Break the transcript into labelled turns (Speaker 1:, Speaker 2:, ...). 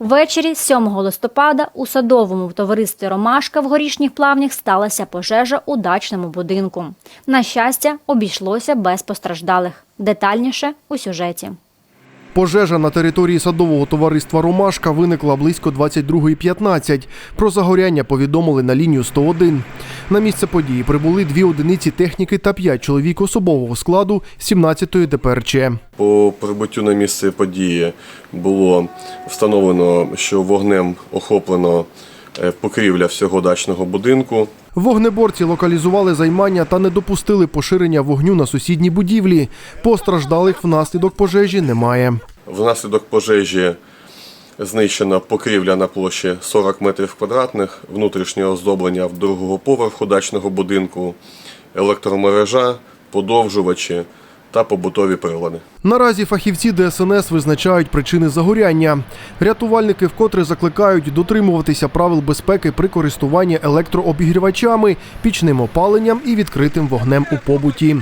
Speaker 1: Ввечері 7 листопада у садовому товаристві Ромашка в горішніх плавнях сталася пожежа у дачному будинку. На щастя, обійшлося без постраждалих. Детальніше у сюжеті.
Speaker 2: Пожежа на території садового товариства Ромашка виникла близько 22.15. Про загоряння повідомили на лінію 101. На місце події прибули дві одиниці техніки та п'ять чоловік особового складу 17-ї ДПРЧ.
Speaker 3: По прибуттю на місце події було встановлено, що вогнем охоплено е, покрівля всього дачного будинку.
Speaker 2: Вогнеборці локалізували займання та не допустили поширення вогню на сусідні будівлі. Постраждалих внаслідок пожежі немає.
Speaker 3: Внаслідок пожежі знищена покрівля на площі 40 метрів квадратних, внутрішнє оздоблення в другого поверху дачного будинку, електромережа, подовжувачі та побутові прилади.
Speaker 2: Наразі фахівці ДСНС визначають причини загоряння. Рятувальники вкотре закликають дотримуватися правил безпеки при користуванні електрообігрівачами, пічним опаленням і відкритим вогнем у побуті.